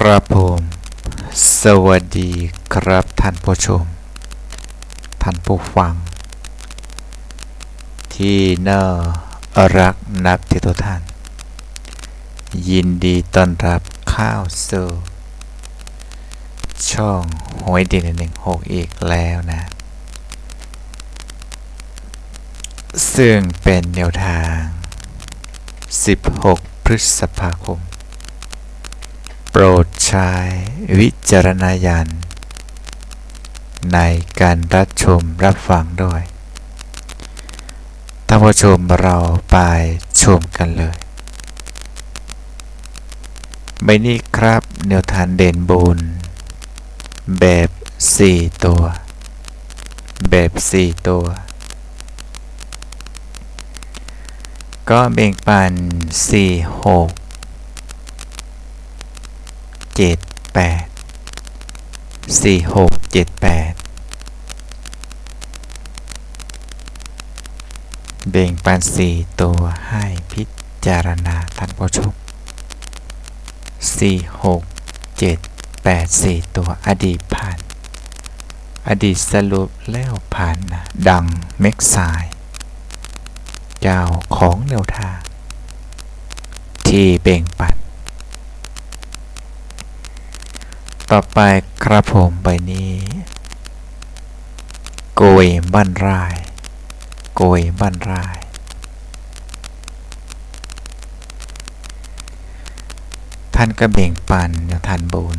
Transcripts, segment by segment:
ครับผม สวัสดีครับท่านผู้ชม ท่านผู้ฟัง ที่น่ารักนับที่ทุกท่าน ยินดีต้อนรับข้าวสู่ช่องหวยด่นหนึ่งหกอีกแล้วนะ ซึ่งเป็นแนวทาง 16 พฤษภาคม ปรดใช้วิจารณญาณในการรับชมรับฟังด้วย ท่านผู้ชมเราไปชมกันเลยใบนี้ครับแนวทางเด่นบุญแบบ 4 ตัว แบบ 4 ตัว ก็แบ่งปัน 4 6 7 8 4 6 7 8แบ่งปัน4ตัวให้พิจารณาท่านผู้ชม4 6 7 8 4ตัวอดีตผ่าน อดีตสรุปแล้วผ่านนะดังเม็กซาย เจ้าของแนวทางที่เบ่งปัน ต่อไปครับผมใบนี้ โกยบ้านรายโกยบ้านรายท่านก็เบ่งปันแนวทานบุญ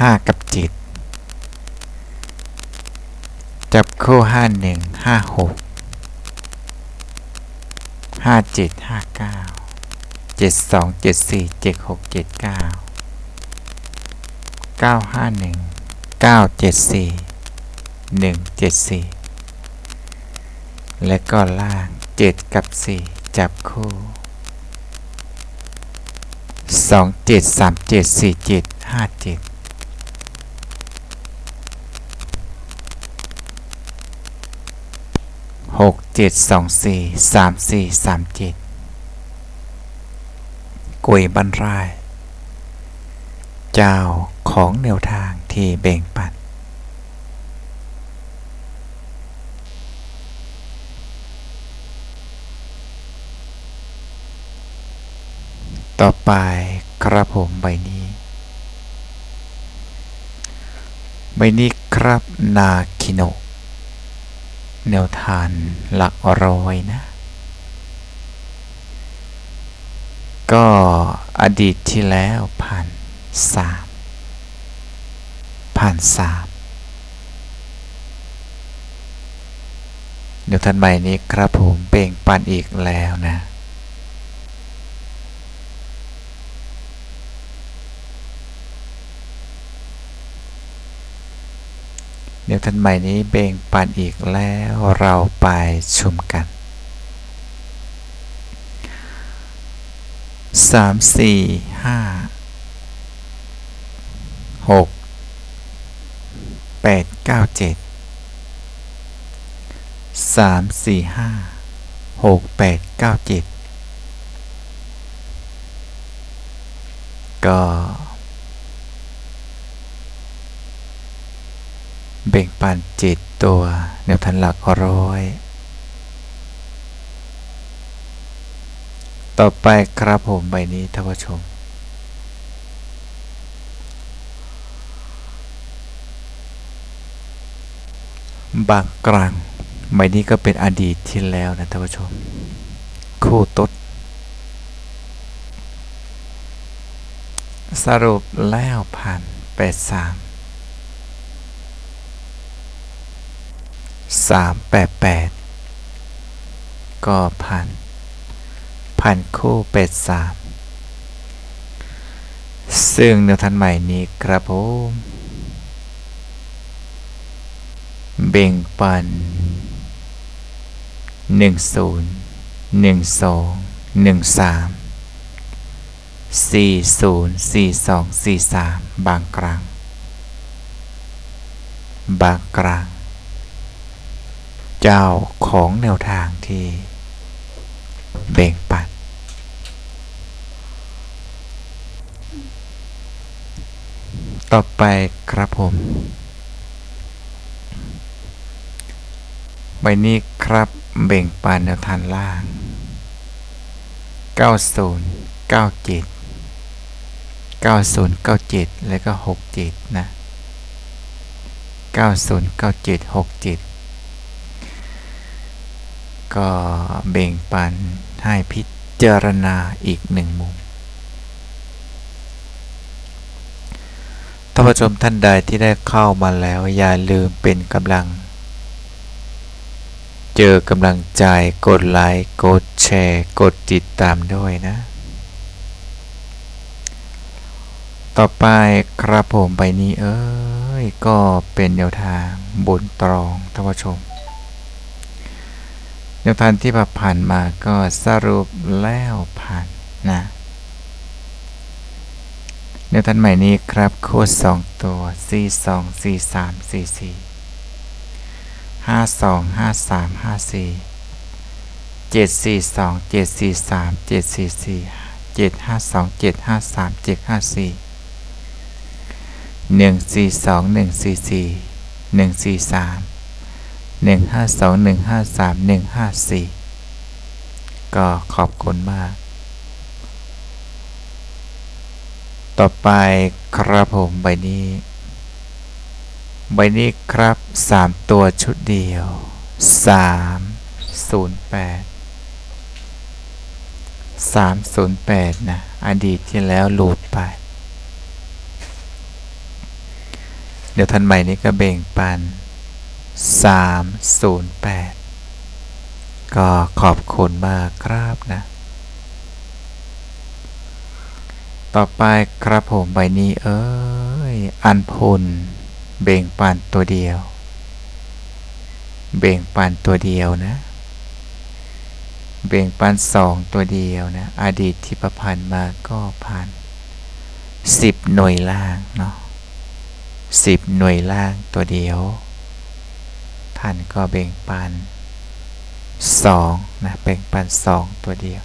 ห้ากับจิต จับคู่ห้าหนึ่งห้าหกห้าเจ็ดห้าเก้าเจ็ดสองเจ็ดสี่เจ็ดหกเจ็ดเก้า เก้าห้าหนึ่งเก้าเจ็ดสี่หนึ่งเจ็ดสี่และก็ล่างเจ็ดกับสี่จับคู่สองเจ็ดสามเจ็ดสี่เจ็ดห้าเจ็ดหกเจ็ดสองสี่สามสี่สามเจ็ดกวยบันราย เจ้าของแนวทางที่แบ่งปัน ต่อไปครับผมใบนี้ ใบนี้ครับนาคิโนแนวทานหลักร้อยนะ ก็อดีตที่แล้วผ่าน สามผ่านสามเดี๋ยวทันใหม่นี้ครับผมเบ่งปันอีกแล้วนะเดี๋ยวทันใหม่นี้เบ่งปันอีกแล้วเราไปชมกันสามสี่ หกแปดเก้าเจ็ดสามสี่ห้าหกแปดเก้าเจ็ดก็เบ่งปันเจ็ดตัวแนวทันหลักร้อย ต่อไปครับผมใบนี้ท่านผู้ชม บางกลางใบนี้ก็เป็นอดีตที่แล้วนะท่านผู้ชม คู่ตดสรุปแล้วผ่านแปดสามสามแปดแปดก็ผ่านผ่านคู่เป็ดสามซึ่งแนวทันใหม่นี้ครับผม เบ่งปันหนึ่งศูนย์หนึ่งสองหนึ่งสามสี่ศูนย์สี่สองสี่สามบางกลางบางกลางเจ้าของแนวทางที่ เบ่งปัน ต่อไปครับผม ใบนี้ครับเบ่งปานแนวทางล่าง 90 97 90 97 แล้วก็ 67 นะ 90 97 67 ก็เบ่งปันให้พิจารณาอีกหนึ่งมุมท่านผู้ชมท่านใดที่ได้เข้ามาแล้วอย่าลืมเป็นกำลัง เจอกำลังใจกดไลค์กดแชร์ กดติดตามด้วยนะ ต่อไปครับผมใบนี้เอ้ยก็เป็นแนวทางบนตรองท่านผู้ชมแนวทางที่ผ่านมาก็สรุปแล้วผ่านนะแนวทางใหม่นี้ครับโค้ด2ตัว C 2 C 3 C 4 5 2 5 3 5 4 7 4 2 7 4 3 7 4 4 7 5 2 7 5 3 7 5 4 1 4 2 1 4 4 1 4 3 1 5 2 1 5 3 1 5 4ก็ขอบคุณมาก ต่อไปครับผมใบนี้ ใบนี้ครับ 3 ตัวชุดเดียว 3 0 8 3 0 8 นะ อดีตที่แล้วหลุดไป เดี๋ยวทันใหม่นี้ก็เบ่งปัน 308 ก็ขอบคุณมากครับนะ ต่อไปครับผมใบนี้เอ้ย อันพุน เบ่งปันตัวเดียว เบ่งปันตัวเดียวนะ เบ่งปันสองตัวเดียวนะ อดีตที่ประพันธ์มาก็ผ่านสิบหน่วยล่างเนาะสิบหน่วยล่างตัวเดียว ท่านก็เบ่งปันสองนะเบ่งปันสองตัวเดียว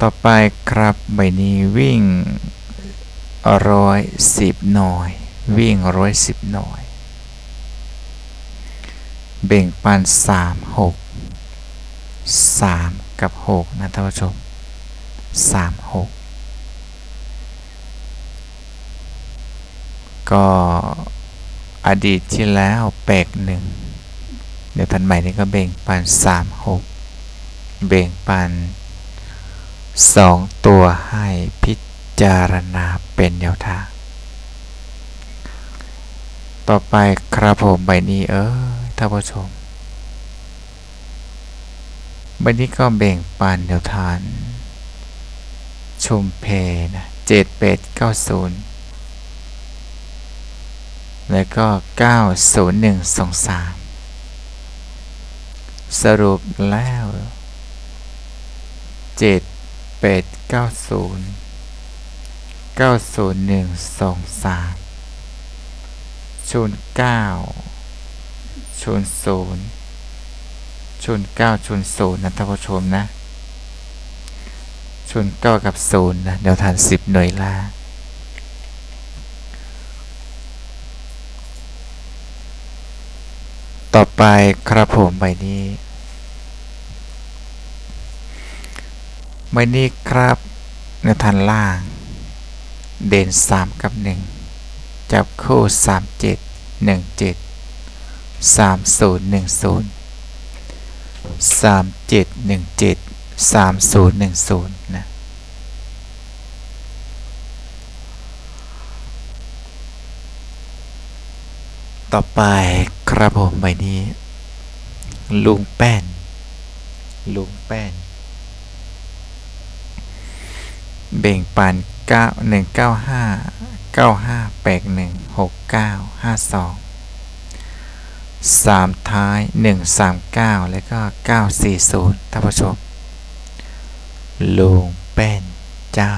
ต่อไปครับใบนี้วิ่ง ร้อยสิบหน่อยวิ่งร้อยสิบหน่อยเบ่งปันสามหกสามกับหกนะท่านผู้ชมสามหกก็อดีตที่แล้วแปลกหนึ่งเดี๋ยวทันใหม่นี้ก็เบ่งปันสามหกเบ่งปันสองตัวให้พิ จารณาเป็นแนวทาง ต่อไปครับผมใบนี้เออท่านผู้ชม ใบนี้ก็เบ่งปันแนวทางชุมเพนะเจ็ดเป็ดเก้าศูนย์แล้วก็ 90123 สรุปแล้ว 7 8 90 90123 09 00 09 00นะท่านผู้ชมนะ09กับ0นะเดี๋ยวทาน10หน่วยล่างต่อไปครับผมใบนี้ใบนี้ครับในทันล่าง เด่น 3 กับ 1 จับคู่ 3 7 1 7 3 0 1 0 3 7 1 7 3 0 1 0นะต่อไปครับผมใบนี้ ลุงแป้น ลุงแป้น เบ่งปัน เก้าหนึ่งเก้าห้าเก้าห้าแปดหนึ่งหกเก้าห้าสองสามท้ายหนึ่งสามเก้าแล้วก็เก้าสี่ศูนย์ท่านผู้ชมลุงแป้นเจ้า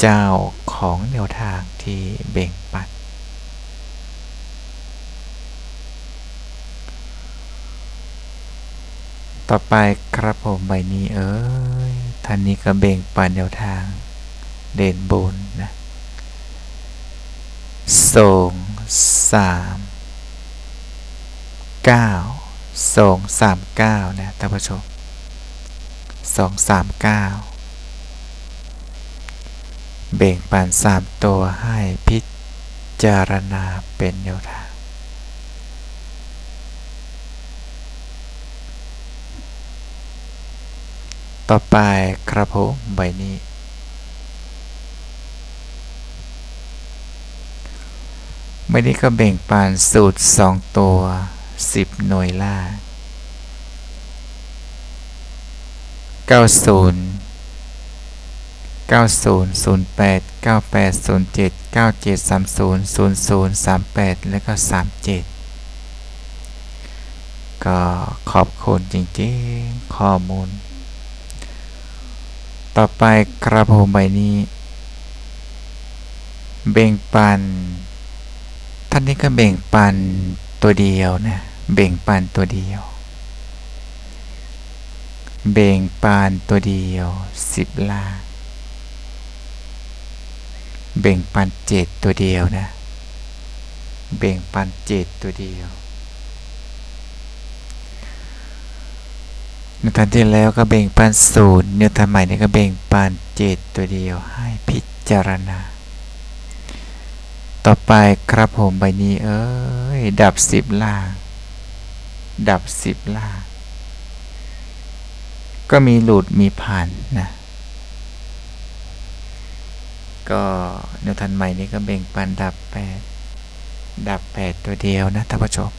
เจ้าของแนวทางที่เบ่งปันต่อไปครับผมใบนี้เอ้ย ท่านนี้ก็เบ่งปันแนวทาง เด่นบนนะสองสามเก้าสองสามเก้านะท่านผู้ชมสองสามเก้าเบ่งปันสามตัวให้พิจารณาเป็นแนวทาง ต่อไปครับผมใบนี้ ใบนี้ก็เบ่งปานสูตร 2 ตัว 10 หน่วยล่าง90 90 08 98 07 97 30 00 38 แล้วก็ 37 ก็ขอบคุณจริงๆ ข้อมูล ต่อไปกระผมใบนี้ เบ่งปัน ท่านนี้ก็เบ่งปันตัวเดียวนะ เบ่งปันตัวเดียว เบ่งปานตัวเดียวสิบล่างเบ่งปันเจ็ดตัวเดียวนะ เบ่งปันเจ็ดตัวเดียว ในทันที่แล้วก็เบ่งปันศูนย์เนื้อทำใหม่นี่ก็เบ่งปันเจ็ดตัวเดียวให้พิจารณา ต่อไปครับผมใบนี้เอ้ยดับสิบล่าง ดับสิบล่าง ก็มีหลุดมีผ่านนะก็แนวทันใหม่นี้ก็เบ่งปันดับแปดดับแปดตัวเดียวนะท่านผู้ชม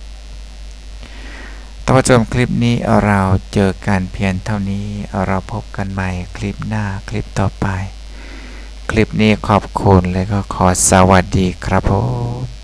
ท่านผู้ชมคลิปนี้เราเจอกันเพียงเท่านี้เราพบกันใหม่คลิปหน้าคลิปต่อไป คลิปนี้ขอบคุณและก็ขอสวัสดีครับผม